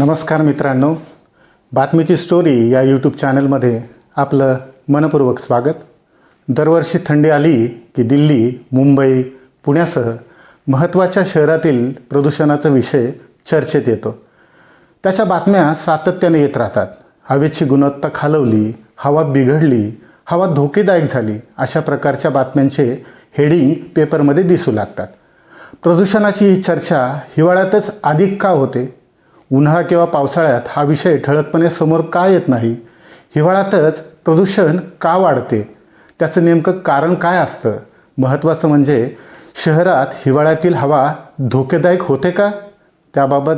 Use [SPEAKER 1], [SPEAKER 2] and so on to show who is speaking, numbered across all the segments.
[SPEAKER 1] नमस्कार मित्रांनो. बातमीची स्टोरी या यूट्यूब चॅनलमध्ये आपलं मनपूर्वक स्वागत. दरवर्षी थंडी आली की दिल्ली मुंबई पुण्यासह महत्त्वाच्या शहरातील प्रदूषणाचा विषय चर्चेत येतो. त्याच्या बातम्या सातत्याने येत राहतात. हवेची गुणवत्ता खालवली हवा बिघडली हवा धोकेदायक झाली अशा प्रकारच्या बातम्यांचे हेडिंग पेपरमध्ये दिसू लागतात. प्रदूषणाची ही चर्चा हिवाळ्यातच अधिक का होते? उन्हाळा किंवा पावसाळ्यात हा विषय ठळकपणे समोर का येत नाही? हिवाळ्यातच प्रदूषण का वाढते? त्याचं नेमकं कारण काय असतं? महत्त्वाचं म्हणजे शहरात हिवाळ्यातील हवा धोकेदायक होते का? त्याबाबत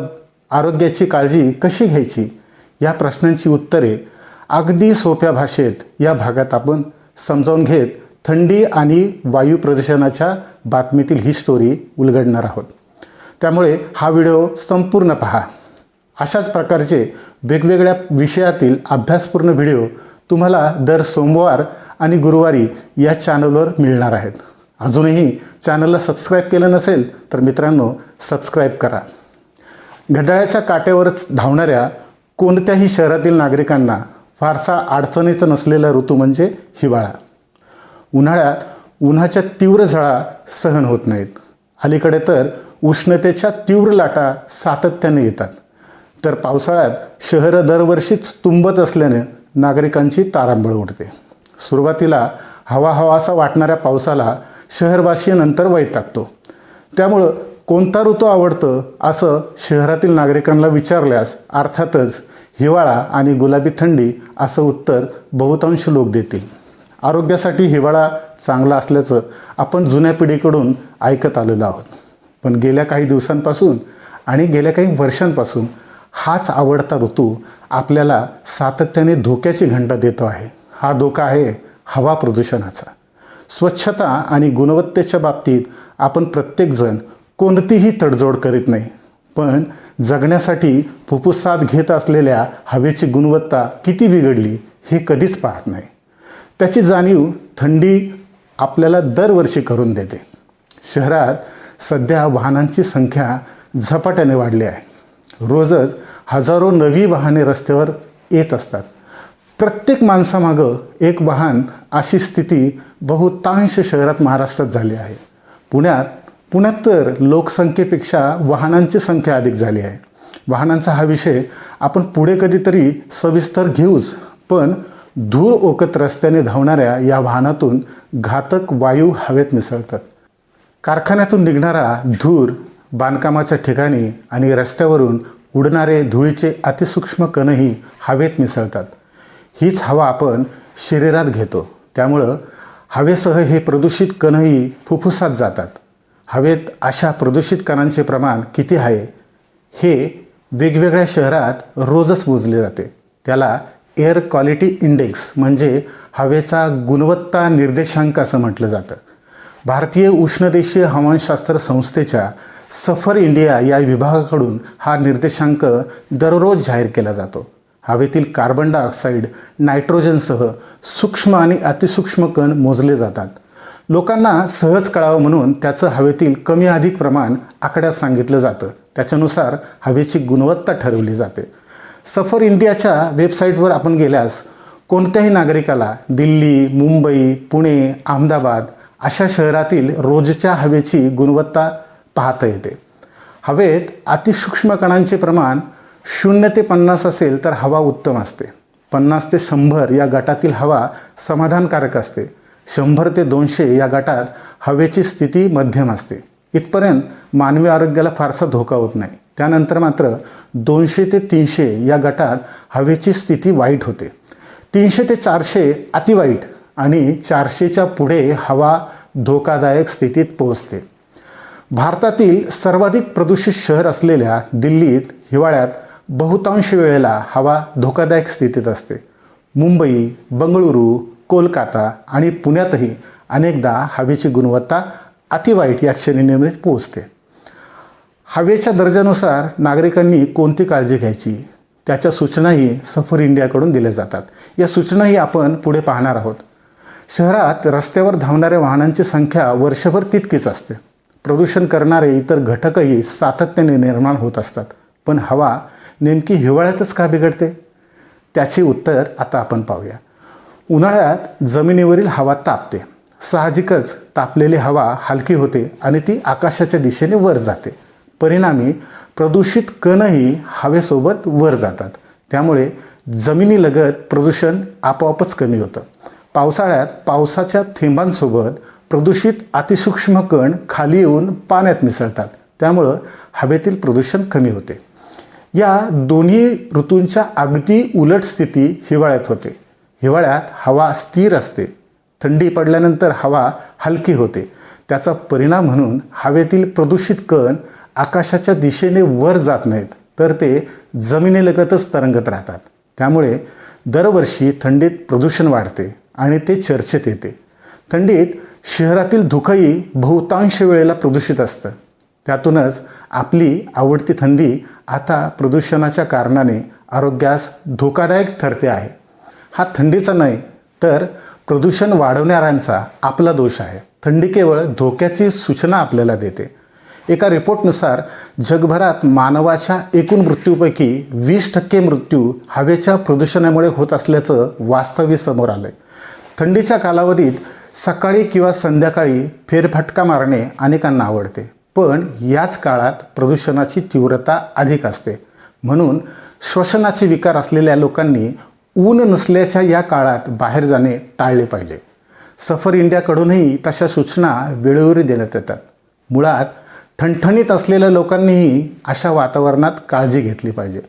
[SPEAKER 1] आरोग्याची काळजी कशी घ्यायची? या प्रश्नांची उत्तरे अगदी सोप्या भाषेत या भागात आपण समजावून घेत थंडी आणि वायू प्रदूषणाच्या बातमीतील ही स्टोरी उलगडणार आहोत. त्यामुळे हा व्हिडिओ संपूर्ण पहा. अशाच प्रकारचे वेगवेगळ्या विषयातील अभ्यासपूर्ण व्हिडिओ तुम्हाला दर सोमवार आणि गुरुवारी या चॅनलवर मिळणार आहेत. अजूनही चॅनलला सबस्क्राईब केलं नसेल तर मित्रांनो सबस्क्राईब करा. घड्याळाच्या काट्यावरच धावणाऱ्या कोणत्याही शहरातील नागरिकांना फारसा अडचणीचा नसलेला ऋतू म्हणजे हिवाळा. उन्हाळ्यात उन्हाच्या तीव्र झळा सहन होत नाहीत. अलीकडे तर उष्णतेच्या तीव्र लाटा सातत्याने येतात. तर पावसाळ्यात शहरं दरवर्षीच तुंबत असल्याने नागरिकांची तारांबळ उडते. सुरुवातीला हवा हवासा वाटणाऱ्या पावसाला शहरवासी नंतर वैतागतो त्यामुळं कोणता ऋतू आवडतं असं शहरातील नागरिकांना विचारल्यास अर्थातच हिवाळा आणि गुलाबी थंडी असं उत्तर बहुतांश लोक देतील. आरोग्यासाठी हिवाळा चांगला असल्याचं आपण जुन्या पिढीकडून ऐकत आलेलो आहोत. पण गेल्या काही दिवसांपासून आणि गेल्या काही वर्षांपासून हाच आवडता ऋतू आपल्याला सातत्याने धोक्याची घंटा देतो आहे. हा धोका आहे हवा प्रदूषणाचा. स्वच्छता आणि गुणवत्तेच्या बाबतीत आपण प्रत्येकजण कोणतीही तडजोड करीत नाही. पण जगण्यासाठी फुफ्फुसात घेत असलेल्या हवेची गुणवत्ता किती बिघडली हे कधीच पाहत नाही. त्याची जाणीव थंडी आपल्याला दरवर्षी करून देते. शहरात सध्या वाहनांची संख्या झपाट्याने वाढली आहे. रोजच हजारो नवी वाहने रस्त्यावर येत असतात. प्रत्येक माणसामागं एक वाहन अशी स्थिती बहुतांश शहरात महाराष्ट्रात झाली आहे. पुण्यात पुण्यात तर लोकसंख्येपेक्षा वाहनांची संख्या अधिक झाली आहे. वाहनांचा हा विषय आपण पुढे कधीतरी सविस्तर घेऊच पण धूर ओकत रस्त्याने धावणाऱ्या या वाहनातून घातक वायू हवेत मिसळतात. कारखान्यातून निघणारा धूर बांधकामाच्या ठिकाणी आणि रस्त्यावरून उडणारे धुळीचे अतिसूक्ष्म कणही हवेत मिसळतात. हीच हवा आपण शरीरात घेतो. त्यामुळं हवेसह हे प्रदूषित कणही फुफ्फुसात जातात. हवेत अशा प्रदूषित कणांचे प्रमाण किती आहे? हे वेगवेगळ्या शहरात रोजच मोजले जाते. त्याला एअर क्वालिटी इंडेक्स म्हणजे हवेचा गुणवत्ता निर्देशांक असं म्हटलं जातं. भारतीय उष्णदेशीय हवामानशास्त्र संस्थेच्या सफर इंडिया या विभागाकडून हा निर्देशांक दररोज जाहीर केला जातो. हवेतील कार्बन डायऑक्साईड नायट्रोजनसह सूक्ष्म आणि अतिसूक्ष्म कण मोजले जातात. लोकांना सहज कळावं म्हणून त्याचं हवेतील कमी अधिक प्रमाण आकड्यात सांगितलं जातं. त्याच्यानुसार हवेची गुणवत्ता ठरवली जाते. सफर इंडियाच्या वेबसाईटवर आपण गेल्यास कोणत्याही नागरिकाला दिल्ली मुंबई पुणे अहमदाबाद अशा शहरातील रोजच्या हवेची गुणवत्ता पाहता येते. हवेत अतिसूक्ष्म कणांचे प्रमाण शून्य ते पन्नास असेल तर हवा उत्तम असते. पन्नास ते शंभर या गटातील हवा समाधानकारक असते. शंभर ते दोनशे या गटात हवेची स्थिती मध्यम असते. इथपर्यंत मानवी आरोग्याला फारसा धोका होत नाही. त्यानंतर मात्र दोनशे ते तीनशे या गटात हवेची स्थिती वाईट होते. तीनशे ते चारशे अतिवाईट आणि चारशेच्या पुढे हवा धोकादायक स्थितीत पोहोचते. भारतातील सर्वाधिक प्रदूषित शहर असलेल्या दिल्लीत हिवाळ्यात बहुतांश वेळेला हवा धोकादायक स्थितीत असते. मुंबई बंगळुरू कोलकाता आणि पुण्यातही अनेकदा हवेची गुणवत्ता अतिवाईट या श्रेणीमध्ये पोहोचते. हवेच्या दर्जानुसार नागरिकांनी कोणती काळजी घ्यायची? त्याच्या सूचनाही सफर इंडियाकडून दिल्या जातात. या सूचनाही आपण पुढे पाहणार आहोत. शहरात रस्त्यावर धावणाऱ्या वाहनांची संख्या वर्षभर तितकीच असते. प्रदूषण करणारे इतर घटकही सातत्याने निर्माण होत असतात. पण हवा नेमकी हिवाळ्यातच का बिघडते? त्याचे उत्तर आता आपण पाहूया. उन्हाळ्यात जमिनीवरील हवा तापते. साहजिकच तापलेली हवा हलकी होते आणि ती आकाशाच्या दिशेने वर जाते. परिणामी प्रदूषित कणही हवेसोबत वर जातात. त्यामुळे जमिनीलगत प्रदूषण आपोआपच कमी होतं. पावसाळ्यात पावसाच्या थेंबांसोबत प्रदूषित अतिसूक्ष्म कण खाली येऊन पाण्यात मिसळतात. त्यामुळं हवेतील प्रदूषण कमी होते. या दोन्ही ऋतूंच्या अगदी उलट स्थिती हिवाळ्यात होते. हिवाळ्यात हवा स्थिर असते. थंडी पडल्यानंतर हवा हलकी होते. त्याचा परिणाम म्हणून हवेतील प्रदूषित कण आकाशाच्या दिशेने वर जात नाहीत तर ते जमिनीलगतच तरंगत राहतात. त्यामुळे दरवर्षी थंडीत प्रदूषण वाढते आणि ते चर्चेत येते. थंडीत शहरातील धुकंही बहुतांश वेळेला प्रदूषित असतं. त्यातूनच आपली आवडती थंडी आता प्रदूषणाच्या कारणाने आरोग्यास धोकादायक ठरते आहे. हा थंडीचा नाही तर प्रदूषण वाढवणाऱ्यांचा आपला दोष आहे. थंडी केवळ धोक्याची सूचना आपल्याला देते. एका रिपोर्टनुसार जगभरात मानवाच्या एकूण मृत्यूपैकी वीस टक्के मृत्यू हवेच्या प्रदूषणामुळे होत असल्याचं वास्तव्य समोर आलं आहे थंडीच्या कालावधीत सकाळी किंवा संध्याकाळी फेरफटका मारणे अनेकांना आवडते. पण याच काळात प्रदूषणाची तीव्रता अधिक असते. म्हणून श्वसनाचे विकार असलेल्या लोकांनी ऊन नसल्याच्या या काळात बाहेर जाणे टाळले पाहिजे. सफर इंडियाकडूनही तशा सूचना वेळोवेळी देण्यात येतात. मुळात ठणठणीत असलेल्या लोकांनीही अशा वातावरणात काळजी घेतली पाहिजे.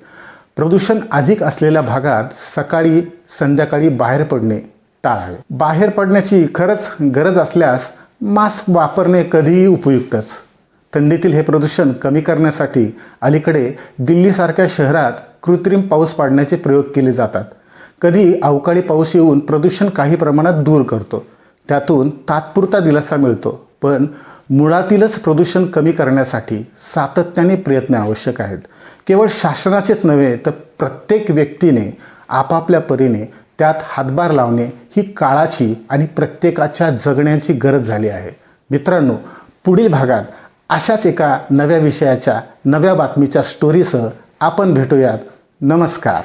[SPEAKER 1] प्रदूषण अधिक असलेल्या भागात सकाळी संध्याकाळी बाहेर पडणे टाळावे बाहेर पडण्याची खरंच गरज असल्यास मास्क वापरणे कधीही उपयुक्तच. थंडीतील हे प्रदूषण कमी करण्यासाठी अलीकडे दिल्लीसारख्या शहरात कृत्रिम पाऊस पाडण्याचे प्रयोग केले जातात. कधी अवकाळी पाऊस येऊन प्रदूषण काही प्रमाणात दूर करतो. त्यातून तात्पुरता दिलासा मिळतो. पण मुळातीलच प्रदूषण कमी करण्यासाठी सातत्याने प्रयत्न आवश्यक आहेत. केवळ शासनाचेच नव्हे तर प्रत्येक व्यक्तीने आपापल्या परीने त्यात हातभार लावणे ही काळाची आणि प्रत्येकाच्या जगण्याची गरज झाली आहे. मित्रांनो पुढील भागात अशाच एका नव्या विषयाच्या नव्या बातमीच्या स्टोरीसह आपण भेटूयात. नमस्कार.